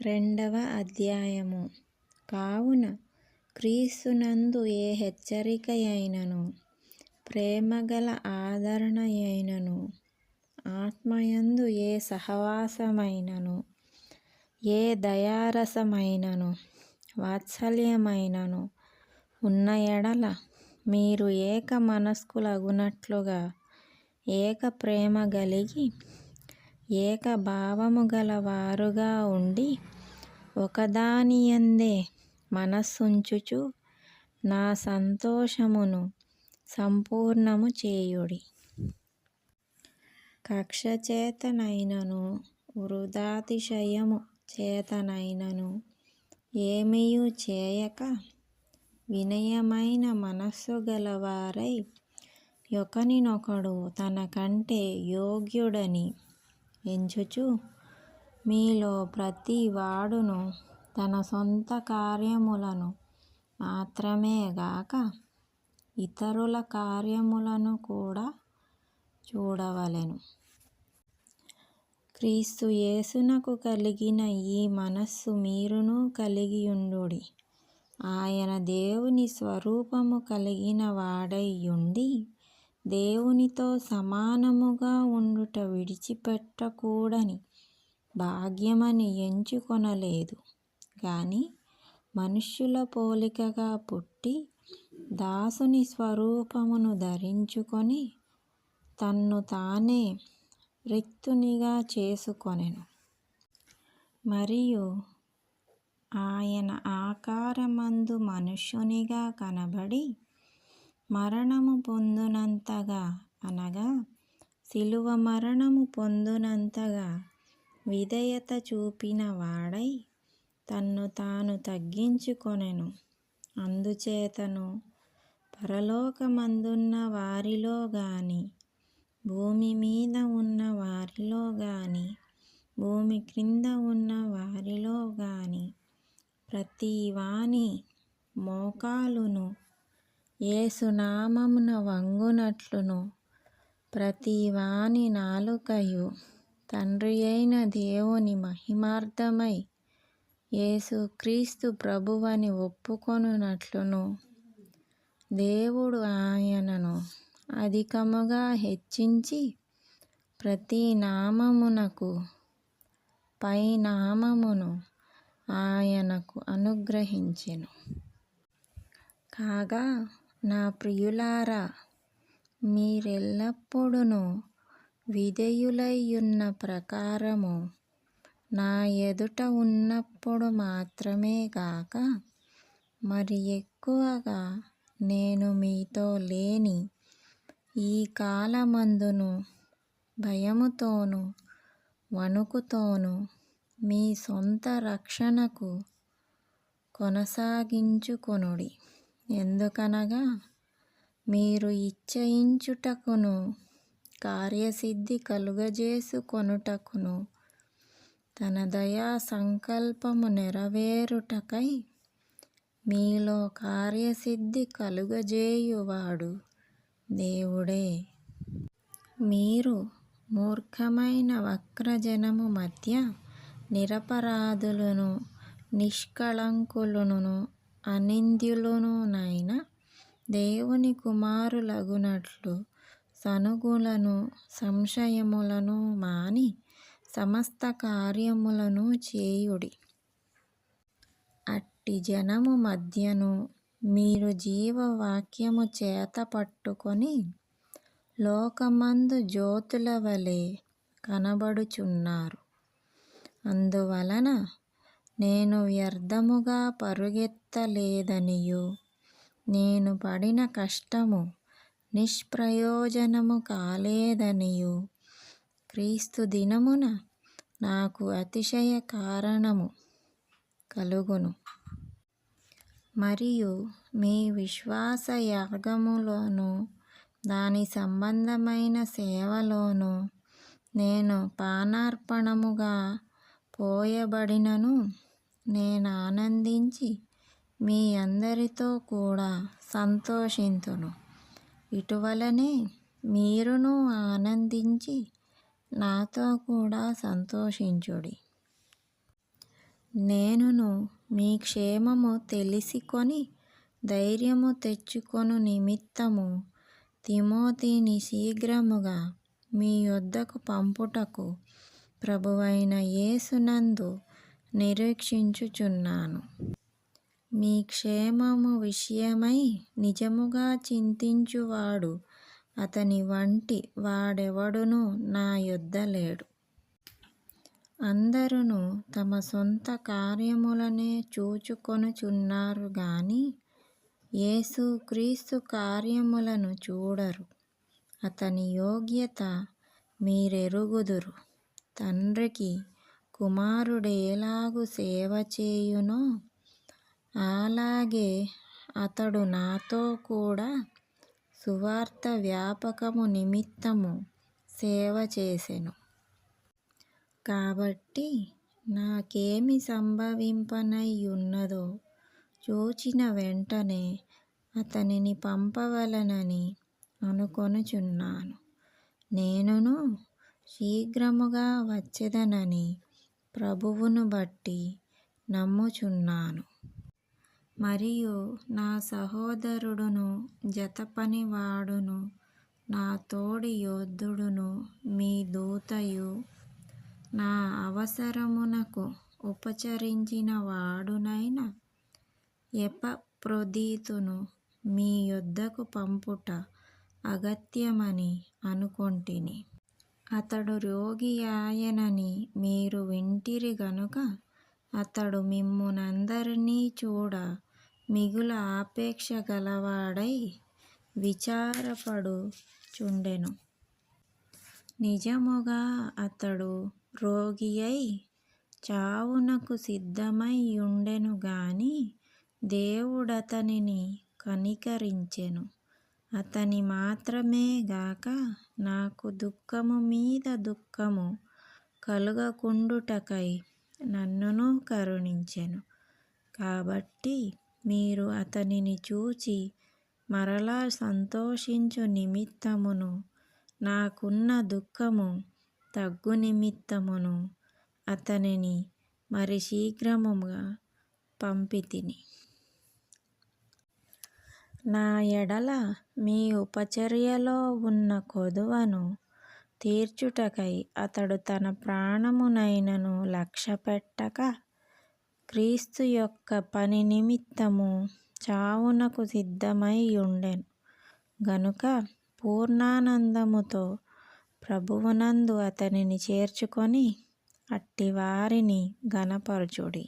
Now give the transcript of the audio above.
రెండవ అధ్యాయము. కావున క్రీస్తునందు ఏ హెచ్చరికయైనను ప్రేమగల ఆదరణయైనను ఆత్మయందు ఏ సహవాసమైనను ఏ దయారసమైనను వాత్సల్యమైనను ఉన్న ఎడల మీరు ఏక మనస్కులగునట్లుగా ఏక ప్రేమ కలిగి ఏక భావము గల వారుగా ఉండి ఒకదానియందే మనస్సుంచుచు నా సంతోషమును సంపూర్ణము చేయుడి. కక్ష చేతనైనను వృథాతిశయము చేతనైనను ఏమియు చేయక వినయమైన మనస్సు గలవారై ఒకనినొకడు తనకంటే యోగ్యుడని ఎంచుచు మీలో ప్రతి వాడును తన సొంత కార్యములను మాత్రమే గాక ఇతరుల కార్యములను కూడా చూడవలెను. క్రీస్తు యేసునకు కలిగిన ఈ మనస్సు మీరును కలిగియుండుడి. ఆయన దేవుని స్వరూపము కలిగిన వాడై ఉండి దేవునితో సమానముగా ఉండుట విడిచిపెట్టకూడని భాగ్యమని ఎంచుకొనలేదు. కానీ మనుష్యుల పోలికగా పుట్టి దాసుని స్వరూపమును ధరించుకొని తన్ను తానే రిక్తునిగా చేసుకొనెను. మరియు ఆయన ఆకారమందు మనుష్యునిగా కనబడి మరణము పొందునంతగా అనగా శిలువ మరణము పొందునంతగా విధేయత చూపిన వాడై తన్ను తాను తగ్గించుకొనెను. అందుచేతను పరలోకమందున్న వారిలో గాని భూమి మీద ఉన్న వారిలో గాని భూమి క్రింద ఉన్న వారిలో గాని ప్రతి వాని మోకాలును ఏసునామమున వంగునట్లును. ప్రతి వాని నాలుకయు తండ్రియైన దేవుని మహిమార్థమై యేసుక్రీస్తు ప్రభువని ఒప్పుకొనున్నట్లును దేవుడు ఆయనను అధికముగా హెచ్చించి ప్రతి నామమునకు పై నామమును ఆయనకు అనుగ్రహించెను. కాగా నా ప్రియులారా మీరెల్లప్పుడును విధేయులైయున్న ప్రకారము నా ఎదుట ఉన్నప్పుడు మాత్రమే గాక మరి ఎక్కువగా నేను మీతో లేని ఈ కాలమందును భయముతోనూ వణుకుతోనూ మీ సొంత రక్షణకు కొనసాగించుకొనుడి. ఎందుకనగా మీరు ఇచ్చయించుటకును కార్యసిద్ధి కలుగజేసుకొనుటకును తన దయా సంకల్పము నెరవేరుటకై మీలో కార్యసిద్ధి కలుగజేయువాడు దేవుడే. మీరు మూర్ఖమైన వక్రజనము మధ్య నిరపరాధులను నిష్కళంకులను అనింద్యులునైన దేవుని కుమారులగునట్లు సనుగులను సంశయములను మాని సమస్త కార్యములను చేయుడి. అట్టి జనము మధ్యను మీరు జీవవాక్యము చేత పట్టుకొని లోకమందు జ్యోతుల వలె కనబడుచున్నారు. అందువలన నేను వ్యర్థముగా పరుగెత్తలేదనియు. నేను పడిన కష్టము నిష్ప్రయోజనము కాలేదనియు. క్రీస్తు దినమున నాకు అతిశయ కారణము కలుగును. మరియు మీ విశ్వాస యాగములోను దాని సంబంధమైన సేవలోను నేను పానార్పణముగా పోయబడినను. నేను ఆనందించి మీ అందరితో కూడా సంతోషింతును. ఇటువలనే మీరును ఆనందించి నాతో కూడా సంతోషించుడి. నేనును మీ క్షేమము తెలిసికొని ధైర్యము తెచ్చుకొను నిమిత్తము తిమోతిని శీఘ్రముగా మీ యొద్దకు పంపుటకు ప్రభువైన యేసునందు నిరీక్షించుచున్నాను. మీ క్షేమము విషయమై నిజముగా చింతించువాడు. అతని వంటి వాడెవడునూ నా యొద్ద లేడు. అందరును తమ సొంత కార్యములనే చూచుకొనుచున్నారు గాని యేసుక్రీస్తు కార్యములను చూడరు. అతని యోగ్యత మీరెరుగుదురు. తండ్రికి కుమారుడేలాగు సేవ చేయునో అలాగే అతడు నాతో కూడా సువార్త వ్యాపకము నిమిత్తము సేవ చేసెను. కాబట్టి నాకేమి సంభవింపనయ్యున్నదో చూచిన వెంటనే అతనిని పంపవలెనని అనుకొనుచున్నాను. నేనును శీఘ్రముగా వచ్చెదనని ప్రభువును బట్టి నమ్ముచున్నాను. మరియు నా సహోదరుడును జతపనివాడును నా తోడి యోధుడును మీ దూతయు నా అవసరమునకు ఉపచరించిన వాడునైన ఎపఫ్రొదీతును మీ యొద్దకు పంపుట అగత్యమని అనుకొంటిని. అతడు రోగియాయెనని మీరు వింటిరి గనుక అతడు మిమ్మునందరినీ చూడ మిగుల ఆపేక్ష గలవాడై విచారపడుచుండెను. నిజముగా అతడు రోగియై చావునకు సిద్ధమైయుండెను గాని దేవుడతనిని కనికరించెను. అతని మాత్రమే గాక నాకు దుఃఖము మీద దుఃఖము కలుగకుండుటకై నన్నును కరుణించెను. కాబట్టి మీరు అతనిని చూచి మరలా సంతోషించు నిమిత్తమును నాకున్న దుఃఖము తగ్గు నిమిత్తమును అతనిని మరి శీఘ్రముగా పంపితిని. నా ఎడల మీ ఉపచర్యలో ఉన్న కొదువను తీర్చుటకై అతడు తన ప్రాణమునైనను లక్ష్యపెట్టక క్రీస్తు యొక్క పని నిమిత్తము చావునకు సిద్ధమై ఉండెను గనుక పూర్ణానందముతో ప్రభువునందు అతనిని చేర్చుకొని అట్టివారిని ఘనపరచుడి.